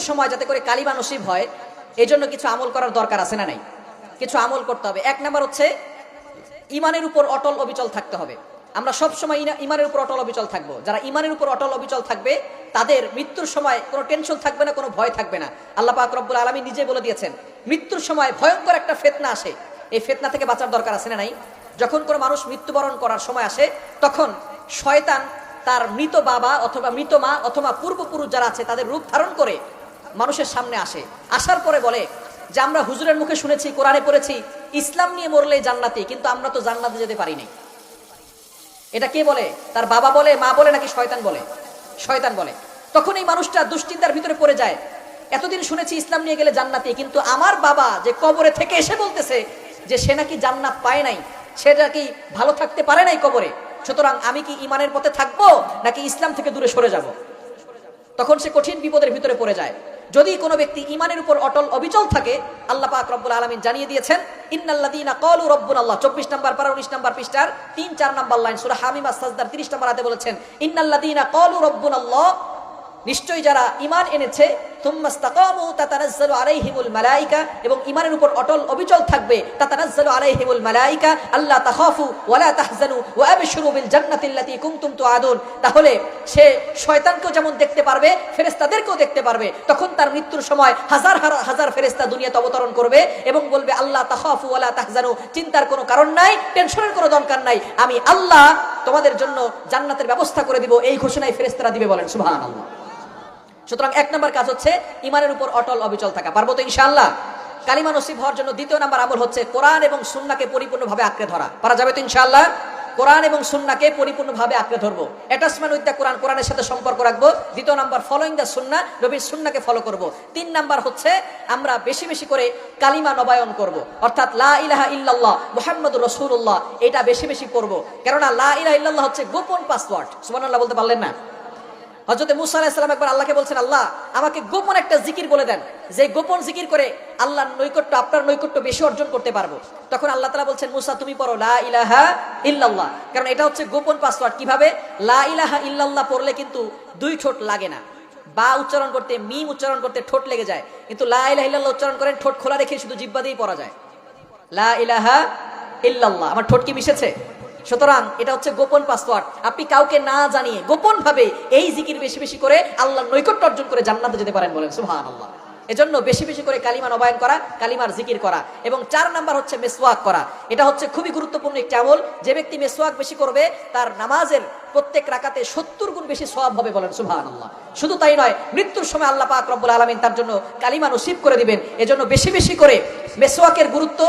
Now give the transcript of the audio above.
মৃত্যুর সময় যাতে করে কালিমা নসিব হয় এই জন্য কিছু আমল করার দরকার আছে না নাই? কিছু আমল করতে হবে। এক নাম্বার হচ্ছে, ইমানের উপর অটল অবিচল থাকতে হবে। আমরা সব সময় ইমানের উপর অটল অবিচল থাকব। যারা ইমানের উপর অটল অবিচল থাকবে, তাদের মৃত্যুর সময় কোনো টেনশন থাকবে না, কোনো ভয় থাকবে না। আল্লাহ পাক রব্বুল আলমী নিজে বলে দিয়েছেন, মৃত্যুর সময় ভয়ঙ্কর একটা ফেতনা আসে। এই ফেতনা থেকে বাঁচার দরকার আছে না নাই? যখন কোনো মানুষ মৃত্যুবরণ করার সময় আসে, তখন শয়তান তার মৃত বাবা অথবা মৃত মা অথবা পূর্বপুরুষ যারা আছে, তাদের রূপ ধারণ করে মানুষের সামনে আসে। আসার পরে বলে যে, আমরা হুজুরের মুখে শুনেছি, কোরআনে পড়েছি, ইসলাম নিয়ে মরলে জান্নাতি, কিন্তু আমরা তো জান্নাতে যেতে পারিনি এটা কে বলে? তার বাবা বলে, মা বলে, নাকি শয়তান বলে? শয়তান বলে। তখন এই মানুষটা দুশ্চিন্তার ভিতরে পড়ে যায়। এতদিন শুনেছি, ইসলাম নিয়ে গেলে জান্নাতি, কিন্তু আমার বাবা যে কবরে থেকে এসে বলতেছে যে, সে নাকি জান্নাত পায় নাই, সে নাকি ভালো থাকতে পারে নাই কবরে, সুতরাং আমি কি ইমানের পথে থাকব, নাকি ইসলাম থেকে দূরে সরে যাব? তখন সে কঠিন বিপদের ভিতরে পড়ে যায়। যদি কোনো ব্যক্তি ইমানের উপর অটল অবিচল থাকে, আল্লাহ পাক রব্বুল আলমিন জানিয়ে দিয়েছেন ইন্নাল্লাদিনা কলু রব্বুল আল্লাহ চব্বিশ নম্বর পারা উনিশ নম্বর পৃষ্ঠার তিন চার নম্বর লাইন সুরা হামিমা সাজদার তিরিশ নম্বর হাতে বলেছেন ইন্নাল্লাদিনা কলু রব্বুল আল্লাহ নিশ্চয়ই যারা ইমান এনেছে তাহলে সে শয়তানকেও যেমন দেখতে পারবে, ফেরেশতাদেরকেও দেখতে পারবে, তখন তার মৃত্যুর সময় হাজার হাজার ফেরেশতা দুনিয়াতে অবতরণ করবে এবং বলবে আল্লাহ তাখাফু ওয়ালা তাহজানু, চিন্তার কোনো কারণ নাই, টেনশনের কোনো দরকার নাই, আমি আল্লাহ তোমাদের জন্য জান্নাতের ব্যবস্থা করে দিব, এই ঘোষণায় ফেরেশতারা দিবে বলেন, সুবহানাল্লাহ। সুতরাং এক নম্বর কাজ হচ্ছে ইমানের উপর অটল অবিচল থাকা। পারব তো ইনশাআল্লাহ? কালিমা নসিব হওয়ার জন্য দ্বিতীয় নাম্বার আমল হচ্ছে কোরআন এবং সুন্নাকে পরিপূর্ণভাবে আঁকড়ে ধরা। পারা যাবে তো ইনশাআল্লাহ? কোরআন এবং সুন্নাকে পরিপূর্ণভাবে আঁকড়ে ধরবো। অ্যাটাচমেন্ট উইথ দ্য কোরআন কোরআনের সাথে সম্পর্ক রাখব। দ্বিতীয় নাম্বার ফলোইং দ্য সুন্না নবীর সুন্নাকে ফলো করব। তিন নাম্বার হচ্ছে আমরা বেশি বেশি করে কালিমা নবায়ন করব। অর্থাৎ লা ইলাহা ইল্লাল্লাহ মুহাম্মদ রসুল্লাহ এটা বেশি বেশি করব। কেননা লা ইলাহা ইল্লাল্লাহ হচ্ছে গোপন পাসওয়ার্ড সুবহানাল্লাহ, বলতে পারলেন না? হজরত মুসা আলাহিসাল্লাম একবার আল্লাহকে বলছেন, আল্লাহ, আমাকে গোপন একটা জিকির বলে দেন। যে গোপন জিকির করে আল্লাহর নৈকট্য, আপনার নৈকট্য বেশি অর্জন করতে পারব। তখন আল্লাহ তালা বলছেন, মুসা, তুমি পড়ো, লা ইলাহা ইল্লাল্লাহ। কারণ এটা হচ্ছে গোপন পাসওয়ার্ড। কীভাবে? লা ইলাহা ইল্লাল্লাহ পড়লে কিন্তু দুই ঠোঁট লাগে না। বা উচ্চারণ করতে, মিম উচ্চারণ করতে ঠোঁট লেগে যায়। কিন্তু লা ইলাহা ইল্লাল্লাহ উচ্চারণ করেন, ঠোঁট খোলা রেখে শুধু জিব্বা দিয়েই পড়া যায়। লা ইলাহা ইল্লাল্লাহ। আমার ঠোঁট কি মিশেছে? সুতরাং এটা হচ্ছে গোপন পাসওয়ার্ড আপনি কাউকে না জানিয়ে গোপন ভাবে এই জিকির বেশি বেশি করে আল্লাহ নৈকট্য অর্জন করে জান্নাতে যেতে পারেন বলেন সুহান আল্লাহ এজন্য বেশি বেশি করে কালিমা নবায়ন করা, কালিমার জিকির করা এবং চার নাম্বার হচ্ছে মেসওয়াক করা। এটা হচ্ছে খুবই গুরুত্বপূর্ণ একটি আমল। যে ব্যক্তি মেসওয়াক বেশি করবে, তার নামাজের প্রত্যেক রাকাতে সত্তর গুণ বেশি সওয়াব হবে বলেন সুহান আল্লাহ শুধু তাই নয়, মৃত্যুর সময় আল্লাহ পাক রব্বুল আলমিন তার জন্য কালিমা নসিব করে দিবেন। এজন্য বেশি বেশি করে মেসওয়াকের গুরুত্ব